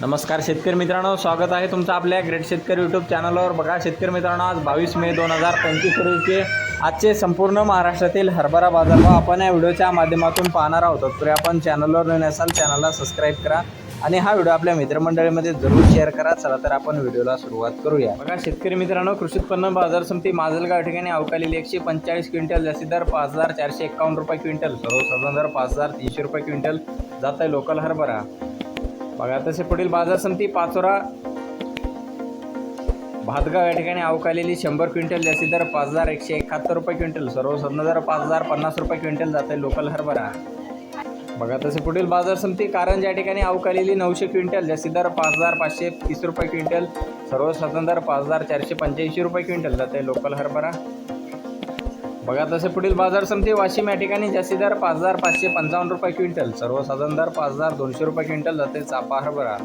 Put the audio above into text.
नमस्कार शेतकरी मित्रांनो स्वागत आहे तुमचं आपल्या ग्रेट शेतकरी यूट्यूब चॅनलवर बघा शेतकरी मित्रांनो आज बावीस मे दोन हजार पंचवीस रोजीचे आजचे संपूर्ण महाराष्ट्रातील हरभरा बाजारभाव आपण या व्हिडिओच्या माध्यमातून पाहणार आहोत. तरी आपण चॅनलवर नवीन असाल चॅनलला सबस्क्राईब करा आणि हा व्हिडिओ आपल्या मित्रमंडळीमध्ये जरूर शेअर करा. चला तर आपण व्हिडिओला सुरुवात करूया. बघा शेतकरी मित्रांनो कृषी उत्पन्न बाजार समिती माजलगाव या ठिकाणी अवकालेली एकशे पंचेचाळीस क्विंटल जास्ती दर पाच हजार चारशे एकावन्न रुपये क्विंटल सर्वसाधारण दर पाच हजार तीनशे रुपये क्विंटल जात आहे लोकल हरभरा. बघा तसे पुढील बाजार समिती पाचोरा भातगाव या ठिकाणी अवकालेली शंभर क्विंटल जास्ती दर पाच हजार एकशे एकाहत्तर रुपये क्विंटल. सर्वसाधारण दर पाच हजार पन्नास रुपये क्विंटल जाते आहे लोकल हरभरा. बघा तसे पुढील बाजार समिती कारण या ठिकाणी अवकालेली नऊशे क्विंटल. जास्ती दर पाच हजार पाचशे तीस रुपये क्विंटल. सर्वसाधारण दर पाच हजार चारशे पंच्याऐंशी रुपये क्विंटल जात आहे लोकल हरभरा. बघा तसे पुढील बाजार समिती वाशिम या ठिकाणी जास्ती दर पाच हजार पाचशे पंचावन्न रुपये क्विंटल सर्वसाधारण दर पाच हजार दोनशे रुपये क्विंटल जाते चापा हरभरा